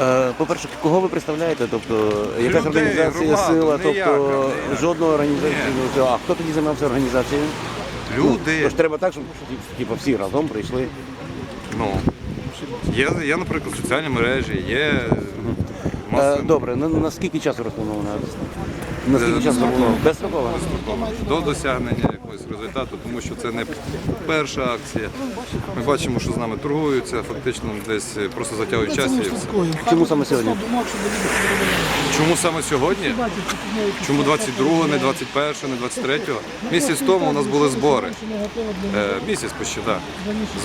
Е, По-перше, кого ви представляєте? Тобто, якась Людей, організація, громаду, сила, ніяка, тобто жодної організації. Ні. не А хто тоді займався організацією? Люди. Тож треба так, щоб типу, всі разом прийшли. Ну, є, є, наприклад, соціальні мережі, є Е, маса Добре, на, на скільки часу розплановано? На скільки Е, часу розплановано? Безстроково? до досягнення якогось результату, тому що це не перша акція. Ми бачимо, що з нами торгуються, фактично десь просто затягують час і все. Чому саме сьогодні? Чому саме сьогодні? Чому 22-го, не 21-го, не 23-го? Місяць тому у нас були збори. Е, місяць почти, так.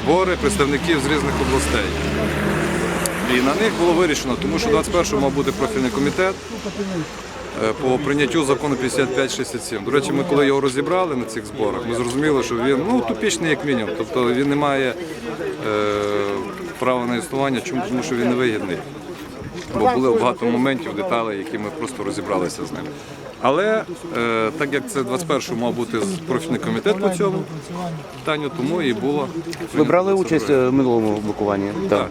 Збори представників з різних областей. І на них було вирішено, тому що 21-го мав бути профільний комітет по прийняттю закону 5567. До речі, ми коли його розібрали на цих зборах, ми зрозуміли, що він ну, тупічний як мінімум. Тобто він не має е, права на існування, чому? Тому що він не вигідний. Бо були багато моментів, деталей, які ми просто розібралися з ним. Але е, так як це 21-го мав бути профільний комітет по цьому питанню, тому і було. Ви брали участь е, в минулому блокуванні? Так.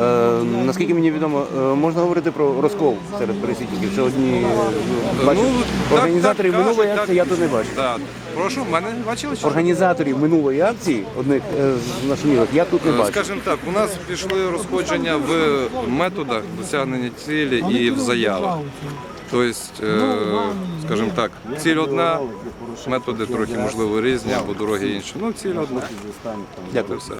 Е, наскільки мені відомо, можна говорити про розкол серед пересічників, що одні бачу, так, організаторів так, минулої акції я тут не бачу. Так. Прошу, в мене бачили? що? Організаторів минулої акції, одних з нашумілих, я тут не бачу. Скажімо так, у нас пішли розходження в методах досягнення цілі і в заявах. Тобто, е, скажімо так, ціль одна, методи трохи можливо різні або дороги інші. Ну, ціль одна. Дякую. Все.